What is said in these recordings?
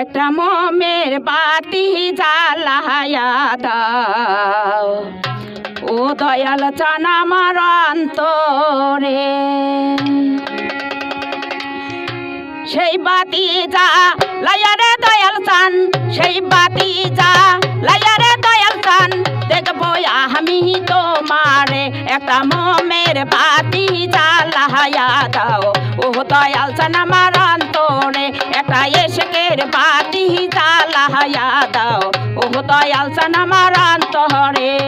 একটা মোমের বাতি জ্বালায়া ও দয়াল চান আমার অন্তরে। সেই বাতি যা, লায়ারে দয়াল চান। সেই বাতি যা, লায়ারে দয়াল চান। দেখব আমি তোমারে, একটা মোমের বাতি জ্বালায়া দাও ও দয়াল চান আমার অন্তরে, একটা এসকের বাতি জ্বালায়া দাও ও দয়াল চান আমার অন্তরে।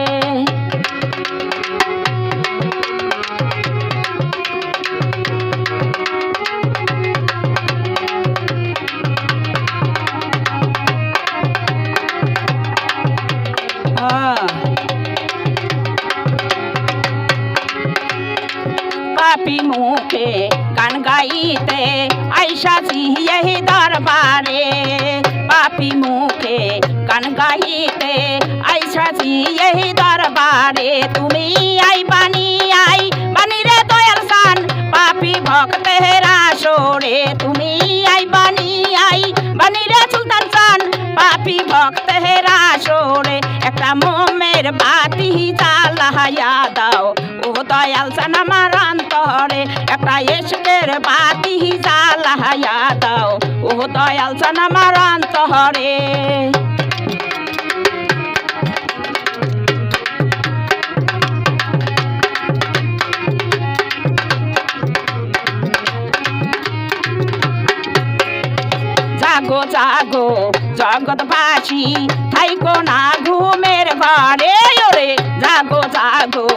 পাপি মুখে গান গাইতে আইসা সিহি দরবারে। পাপি মুখে গান গাইতে আইসা সিহি দরবারে। তুমি আই বানি আই বানি রে দয়াল সান, পাপি ভক্তে পাপি ভক্তেরা সরে, একটা মোমের বাতি জ্বালাইয়া দাও। ও দয়াল সান আমার অন্তরে, একটা এসকের বাতি জ্বালাইয়া দাও। ও দয়াল সান অন্তরে। জগৎবাসী থাইকো না ঘুমের ঘরে, ওরে জাগো জাগো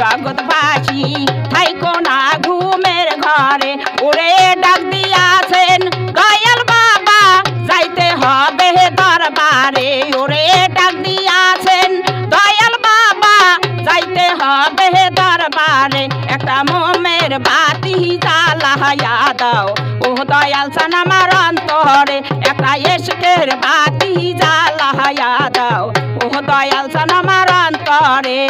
জগৎবাসী থাইকো না ঘুমের ঘরে, ওরে ডাক দিয়াছেন দয়াল বাবা, যাইতে হবে দরবারে। ওরে ডাক দিয়াছেন দয়াল বাবা, যাইতে হবে দরবারে। একটা মোমের বাতি জ্বালায়া দাও ও দয়াল সান আমার অন্তরে একটা এসকের বাতি জ্বালায়া দাও ও দয়াল সান অন্তরে।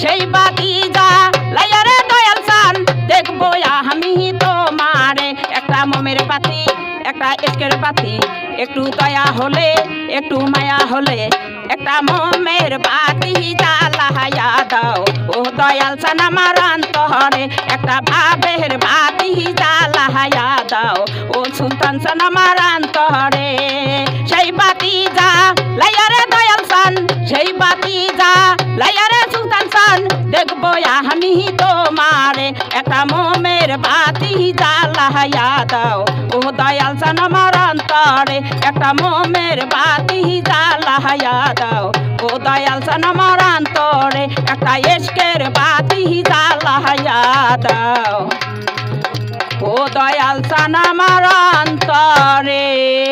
সেই বাতি যা লাইয়ারে দয়াল সান দেখব আমি তোমারে। একটা মমের পাতি, একটা এসকের পাতি। একটু দয়া হলে, একটু মায়া হলে। একটা মমের বাতি জ্বালায়া দাও। ও দয়াল সান আমার অন্তরে একটা ভাবের বাতি জ্বালায়া দাও। ও সুলতান সান আমার অন্তরে সেই বাতি যা তোমারে, একটা মোমের বাতি জ্বালায়া দাও। ও দয়াল সান আমার অন্তরে, একটা মোমের বাতি জ্বালায়া দাও। ও দয়াল সান আমার অন্তরে, একটা এসকের বাতি জ্বালায়া দাও। ও দয়াল সান আমার অন্তরে।